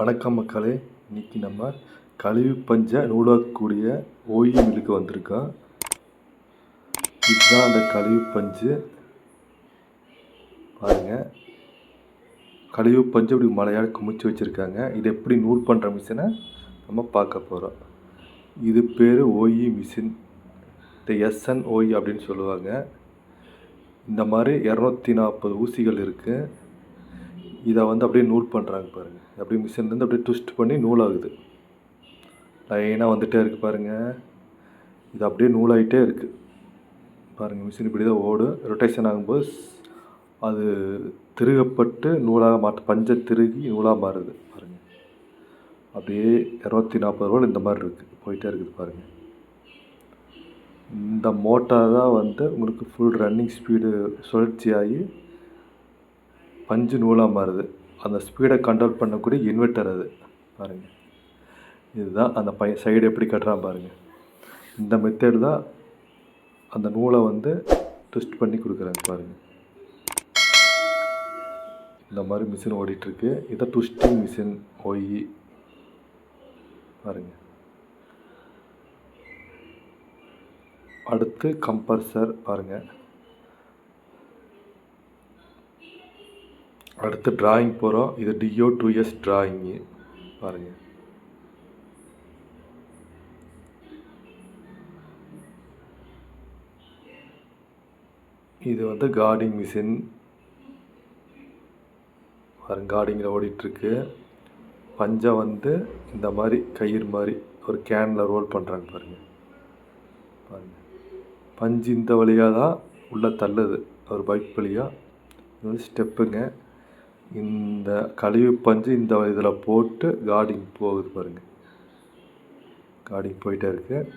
வணக்கம் மக்களே. இன்னைக்கு நம்ம கழிவு பஞ்சை நூலாக்கக்கூடிய ஓய்வு மில்லுக்கு வந்திருக்கோம். இதுதான் அந்த கழிவு பஞ்சு பாருங்கள் கழிவு பஞ்சு இப்படி மலையால் குமிச்சு வச்சுருக்காங்க. இது எப்படி நூல் பண்ணுற மிஷினை நம்ம பார்க்க போகிறோம் இது பேர் ஓஇ மிஷின். இந்த எஸ்என்ஓஇ அப்படின்னு சொல்லுவாங்க. இந்த மாதிரி இரநூத்தி நாற்பது ஊசிகள் இருக்குது இதை வந்து அப்படியே நூல் பண்ணுறாங்க பாருங்கள் அப்படியே மிஷின்லேருந்து அப்படியே ட்விஸ்ட் பண்ணி நூலாகுது. லைனாக வந்துகிட்டே இருக்குது பாருங்கள் இது அப்படியே நூலாகிட்டே இருக்குது பாருங்கள் மிஷின் இப்படி தான் ஓடும். ரொட்டேஷன் ஆகும்போது அது திருகப்பட்டு நூலாக மாற்ற பஞ்சை திருகி நூலாக மாறுது பாருங்கள் அப்படியே இரநூத்தி நாற்பது ரூபா இந்த மாதிரி இருக்குது போயிட்டே இருக்குது பாருங்கள் இந்த மோட்டார் தான் வந்து உங்களுக்கு ஃபுல் ரன்னிங் ஸ்பீடு சுழற்சியாகி பஞ்சு நூலாக மாறுது. அந்த ஸ்பீடை கண்ட்ரோல் பண்ணக்கூடிய இன்வெர்ட்டர் அது. பாருங்கள் இதுதான் அந்த பை சைடு எப்படி கட்டுறான் பாருங்கள் இந்த மெத்தேடு தான் அந்த நூலை வந்து ட்விஸ்ட் பண்ணி கொடுக்குறாங்க பாருங்கள் இந்த மாதிரி மிஷின் ஓடிட்டுருக்கு. இதை ட்விஸ்டிங் மிஷின் ஒய் பாருங்கள் அடுத்து கம்ப்ரஸர் பாருங்கள் அடுத்து டிராயிங் போகிறோம் இது டிஓ டூ எஸ் ட்ராயிங்கு பாருங்கள் இது வந்து கார்டிங் மிஷின் பாருங்க கார்டிங்கில் ஓடிட்டுருக்கு. பஞ்சை வந்து இந்த மாதிரி கயிறு மாதிரி ஒரு கேனில் ரோல் பண்ணுறாங்க பாருங்கள் பாருங்கள் பஞ்சு இந்த வழியாக தான் உள்ளே தள்ளுது. ஒரு பைப் வழியாக இது வந்து ஸ்டெப்புங்க இந்த கழிவு பஞ்சு இந்த இதில் போட்டு கார்டிங் போகுது பாருங்கள் கார்டிங் போயிட்டே இருக்குது